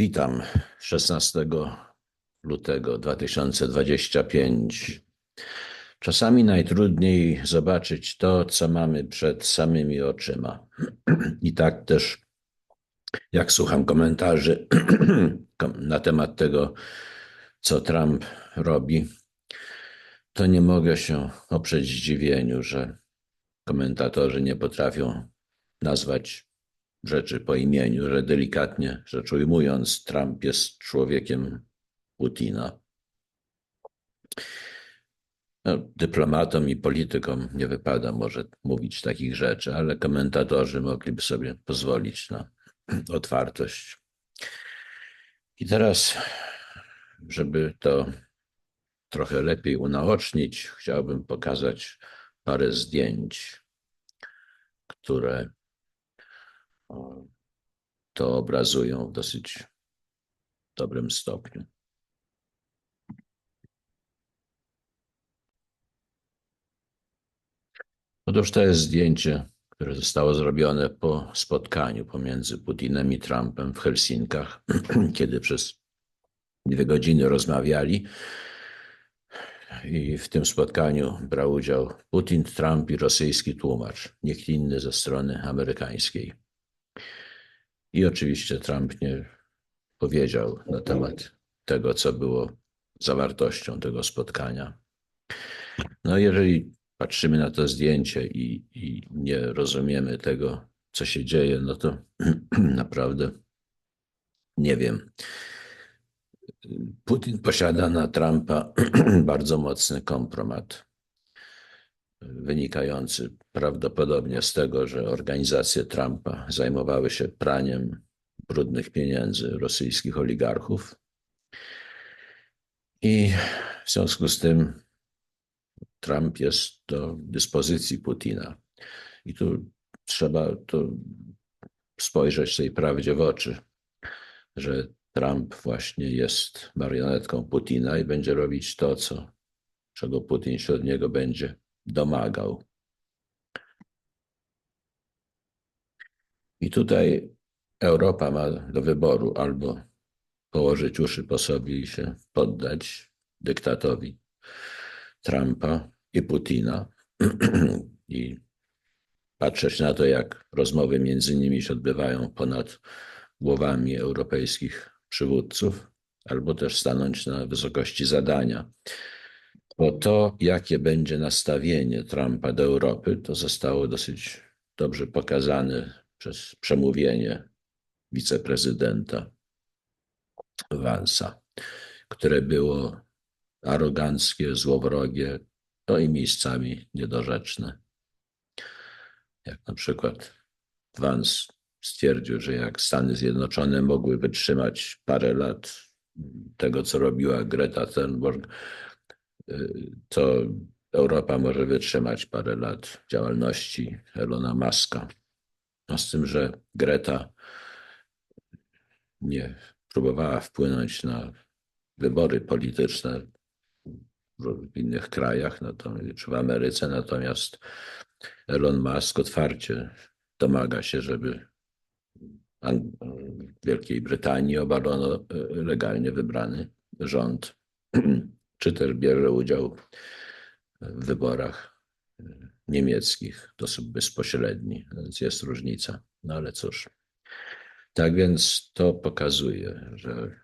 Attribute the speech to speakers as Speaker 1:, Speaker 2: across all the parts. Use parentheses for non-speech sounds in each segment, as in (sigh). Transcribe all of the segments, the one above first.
Speaker 1: Witam 16 lutego 2025. Czasami najtrudniej zobaczyć to, co mamy przed samymi oczyma. (clears throat) I tak też, jak słucham komentarzy (clears throat) na temat tego, co Trump robi, to nie mogę się oprzeć zdziwieniu, że komentatorzy nie potrafią nazwać rzeczy po imieniu, że delikatnie rzecz ujmując, Trump jest człowiekiem Putina. No, dyplomatom i politykom nie wypada może mówić takich rzeczy, ale komentatorzy mogliby sobie pozwolić na (clears throat) otwartość. I teraz, żeby to trochę lepiej unaocznić, chciałbym pokazać parę zdjęć, które to obrazują w dosyć dobrym stopniu. Otóż to jest zdjęcie, które zostało zrobione po spotkaniu pomiędzy Putinem i Trumpem w Helsinkach, (clears throat) kiedy przez dwie godziny rozmawiali. I w tym spotkaniu brał udział Putin, Trump i rosyjski tłumacz, nikt inny ze strony amerykańskiej. I oczywiście Trump nie powiedział na temat tego, co było zawartością tego spotkania. No, jeżeli patrzymy na to zdjęcie i, i nie rozumiemy tego, co się dzieje, no to (clears throat) naprawdę nie wiem. Putin posiada na Trumpa (clears throat) bardzo mocny kompromat wynikający prawdopodobnie z tego, że organizacje Trumpa zajmowały się praniem brudnych pieniędzy rosyjskich oligarchów. I w związku z tym Trump jest do dyspozycji Putina. I tu trzeba to spojrzeć tej prawdzie w oczy, że Trump właśnie jest marionetką Putina i będzie robić to, co, czego Putin się od niego będzie domagał. I tutaj Europa ma do wyboru albo położyć uszy po sobie i się poddać dyktatowi Trumpa i Putina (clears throat) i patrzeć na to, jak rozmowy między nimi się odbywają ponad głowami europejskich przywódców, albo też stanąć na wysokości zadania bo to, jakie będzie nastawienie Trumpa do Europy, to zostało dosyć dobrze pokazane przez przemówienie wiceprezydenta Vansa, które było aroganckie, złowrogie, to i miejscami niedorzeczne. Jak na przykład Vance stwierdził, że jak Stany Zjednoczone mogły wytrzymać parę lat tego, co robiła Greta Thunberg, to Europa może wytrzymać parę lat działalności Elona Muska. No z tym, że Greta nie próbowała wpłynąć na wybory polityczne w innych krajach, no czy w Ameryce, natomiast Elon Musk otwarcie domaga się, żeby w Wielkiej Brytanii obalono legalnie wybrany rząd (clears throat) czy też bierze udział w wyborach niemieckich w sposób bezpośredni, więc jest różnica. No ale cóż. Tak więc to pokazuje, że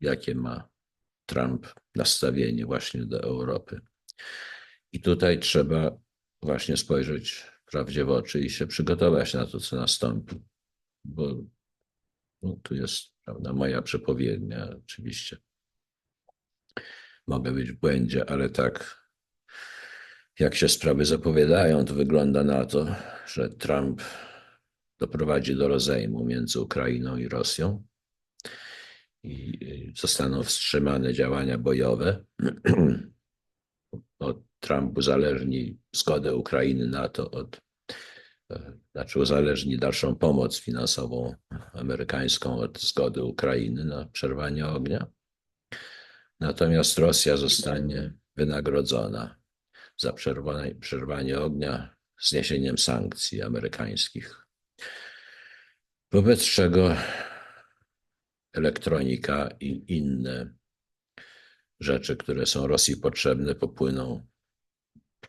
Speaker 1: jakie ma Trump nastawienie właśnie do Europy. I tutaj trzeba właśnie spojrzeć prawdzie w oczy i się przygotować na to, co nastąpi. Bo no, tu jest prawda, moja przepowiednia oczywiście mogę być w błędzie, ale tak jak się sprawy zapowiadają, to wygląda na to, że Trump doprowadzi do rozejmu między Ukrainą i Rosją i zostaną wstrzymane działania bojowe. (clears throat) Od Trump uzależni zgodę Ukrainy na to od, znaczy uzależni dalszą pomoc finansową amerykańską od zgody Ukrainy na przerwanie ognia. Natomiast Rosja zostanie wynagrodzona za przerwanie, przerwanie ognia zniesieniem sankcji amerykańskich. Wobec czego elektronika i inne rzeczy, które są Rosji potrzebne, popłyną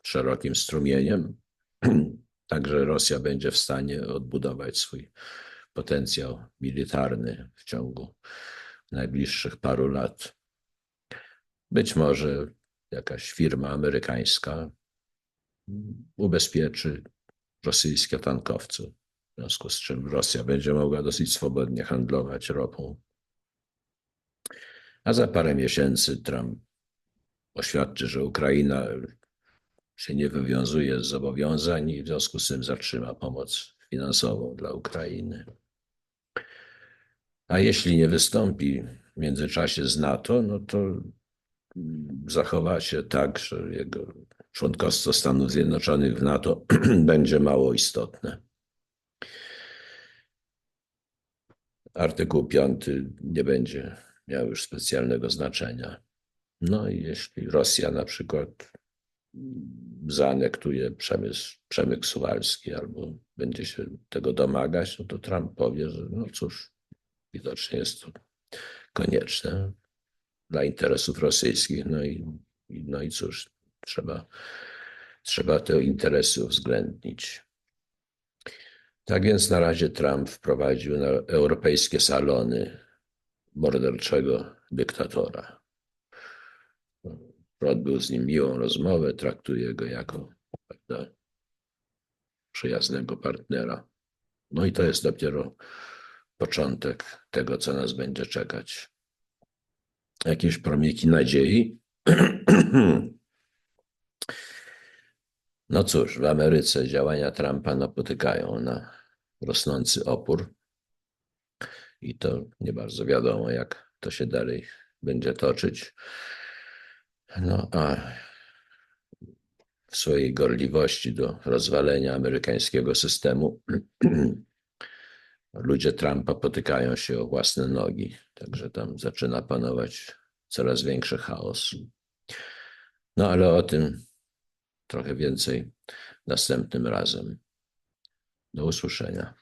Speaker 1: szerokim strumieniem. (clears throat) Także Rosja będzie w stanie odbudować swój potencjał militarny w ciągu najbliższych paru lat. Być może jakaś firma amerykańska ubezpieczy rosyjskie tankowce, w związku z czym Rosja będzie mogła dosyć swobodnie handlować ropą. A za parę miesięcy Trump oświadczy, że Ukraina się nie wywiązuje z zobowiązań i w związku z tym zatrzyma pomoc finansową dla Ukrainy. A jeśli nie wystąpi w międzyczasie z NATO, no to zachowa się tak, że jego członkostwo Stanów Zjednoczonych w NATO (clears throat) będzie mało istotne. Artykuł 5 nie będzie miał już specjalnego znaczenia. No i jeśli Rosja na przykład zaanektuje przemysł, przemysł suwalski albo będzie się tego domagać, no to Trump powie, że no cóż, widocznie jest to konieczne dla interesów rosyjskich. No i, no i cóż, trzeba, trzeba te interesy uwzględnić. Tak więc na razie Trump wprowadził na europejskie salony morderczego dyktatora. Odbył z nim miłą rozmowę, traktuje go jako prawda, przyjaznego partnera. No i to jest dopiero początek tego, co nas będzie czekać. Jakieś promyki nadziei? (clears throat) No cóż, w Ameryce działania Trumpa napotykają na rosnący opór i to nie bardzo wiadomo, jak to się dalej będzie toczyć. No a w swojej gorliwości do rozwalenia amerykańskiego systemu (clears throat) ludzie Trumpa potykają się o własne nogi, także tam zaczyna panować coraz większy chaos. No ale o tym trochę więcej następnym razem. Do usłyszenia.